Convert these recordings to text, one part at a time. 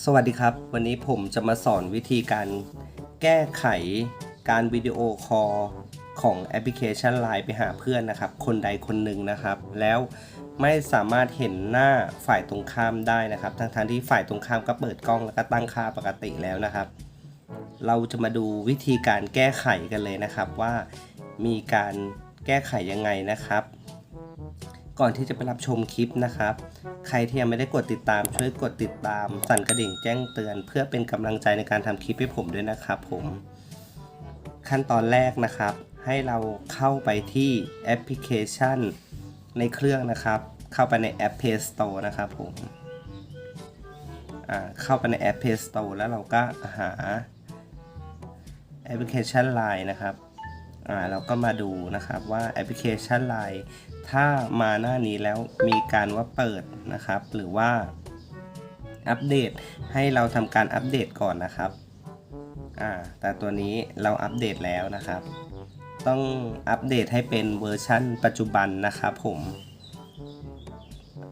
สวัสดีครับ วันนี้ผมจะมาสอนวิธีการแก้ไขการวิดีโอคอลของแอปพลิเคชัน Line ไปหาเพื่อนนะครับ คนใดคนหนึ่งนะครับ แล้วไม่สามารถเห็นหน้าฝ่ายตรงข้ามได้นะครับ ทั้งๆที่ฝ่ายตรงข้ามก็เปิดกล้องแล้วก็ตั้งค่าปกติแล้วนะครับ เราจะมาดูวิธีการแก้ไขกันเลยนะครับว่ามีการแก้ไขยังไงนะครับ ก่อนที่จะไปรับชมคลิปนะครับ ใครที่ยังไม่ได้กดติดตามช่วยกดติดตาม สั่นกระดิ่งแจ้งเตือน เพื่อเป็นกำลังใจในการทำคลิปให้ผมด้วยนะครับผม ขั้นตอนแรกนะครับ ให้เราเข้าไปที่แอปพลิเคชัน ในเครื่องนะครับ เข้าไปในแอป Play Store นะครับผมเข้าไปในแอป Play Store แล้วเราก็หาแอปพลิเคชัน Line นะครับ อ่าเราก็มาดูนะครับว่าแอปพลิเคชัน Line ถ้ามาหน้านี้แล้วมีการว่าเปิดนะครับ หรือว่าอัปเดตให้เราทำการอัปเดตก่อนนะครับอ่าแต่ตัวนี้เราอัปเดตแล้วนะครับ ต้องอัปเดตให้เป็นเวอร์ชั่นปัจจุบันนะครับผม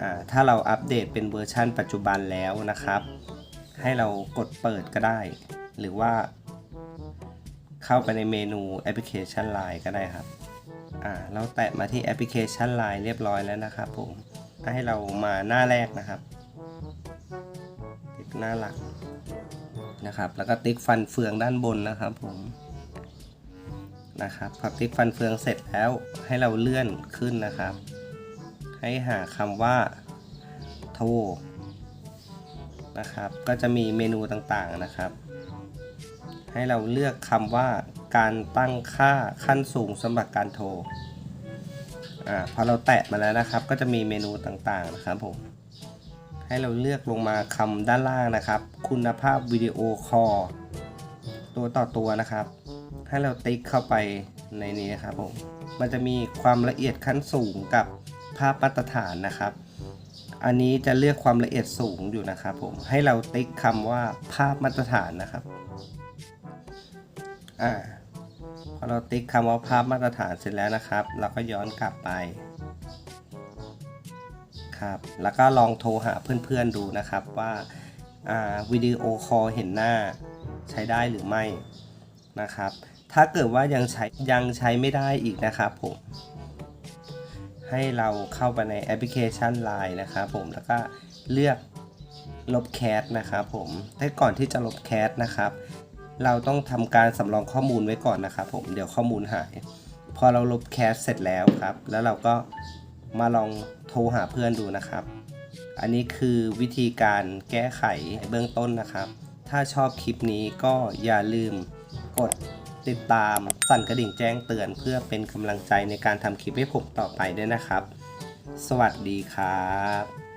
อ่าถ้าเราอัปเดตเป็นเวอร์ชั่นปัจจุบันแล้วนะครับ ให้เรากดเปิดก็ได้ หรือว่า เข้าไปในเมนูแอปพลิเคชัน Line ก็ได้ครับ อ่า เราแตะมาที่แอปพลิเคชัน Line เรียบร้อยแล้วนะครับผมให้เรามาหน้าแรกนะครับติ๊กหน้าหลักนะครับ แล้วก็ติ๊กฟันเฟืองด้านบนนะครับผมนะครับพอติ๊กฟันเฟืองเสร็จแล้วให้เราเลื่อนขึ้นนะครับ ให้หาคำว่าโทรนะครับ ก็จะมีเมนูต่างๆนะครับ ให้เราเลือกคำว่าการตั้งค่าขั้นสูงสำหรับการโทรอ่าพอเราแตะมาแล้วนะครับ ก็จะมีเมนูต่างๆนะครับผมให้เราเลือกลงมาคำด้านล่างนะครับ คุณภาพวิดีโอคอลตัวต่อตัวนะครับ ให้เราติ๊กเข้าไปในนี้นะครับผมมันจะมีความละเอียดขั้นสูงกับภาพมาตรฐานนะครับ อันนี้จะเลือกความละเอียดสูงอยู่นะครับผมให้เราติ๊กคำว่าภาพมาตรฐานนะครับ อ่าพอเราติ๊กคำว่าภาพมาตรฐานเสร็จแล้วนะครับ เราก็ย้อนกลับไปครับแล้วก็ลองโทรหาเพื่อนๆดูนะครับว่าอ่าวิดีโอคอลเห็นหน้าใช้ได้หรือไม่นะครับ ถ้าเกิดว่ายังใช้ยังใช้ไม่ได้อีกนะครับผม ให้เราเข้าไปในแอปพลิเคชัน Line นะครับผมแล้วก็เลือกลบแคสนะครับผมแต่ก่อนที่จะลบแคสนะครับ เราต้องทำการสำรองข้อมูลไว้ก่อนนะครับผมเดี๋ยวข้อมูลหาย พอเราลบแคสเสร็จแล้วครับ แล้วเราก็มาลองโทรหาเพื่อนดูนะครับ อันนี้คือวิธีการแก้ไขเบื้องต้นนะครับ ถ้าชอบคลิปนี้ก็อย่าลืมกดติดตามสั่นกระดิ่งแจ้งเตือน เพื่อเป็นกำลังใจในการทำคลิปให้ผมต่อไปด้วยนะครับ สวัสดีครับ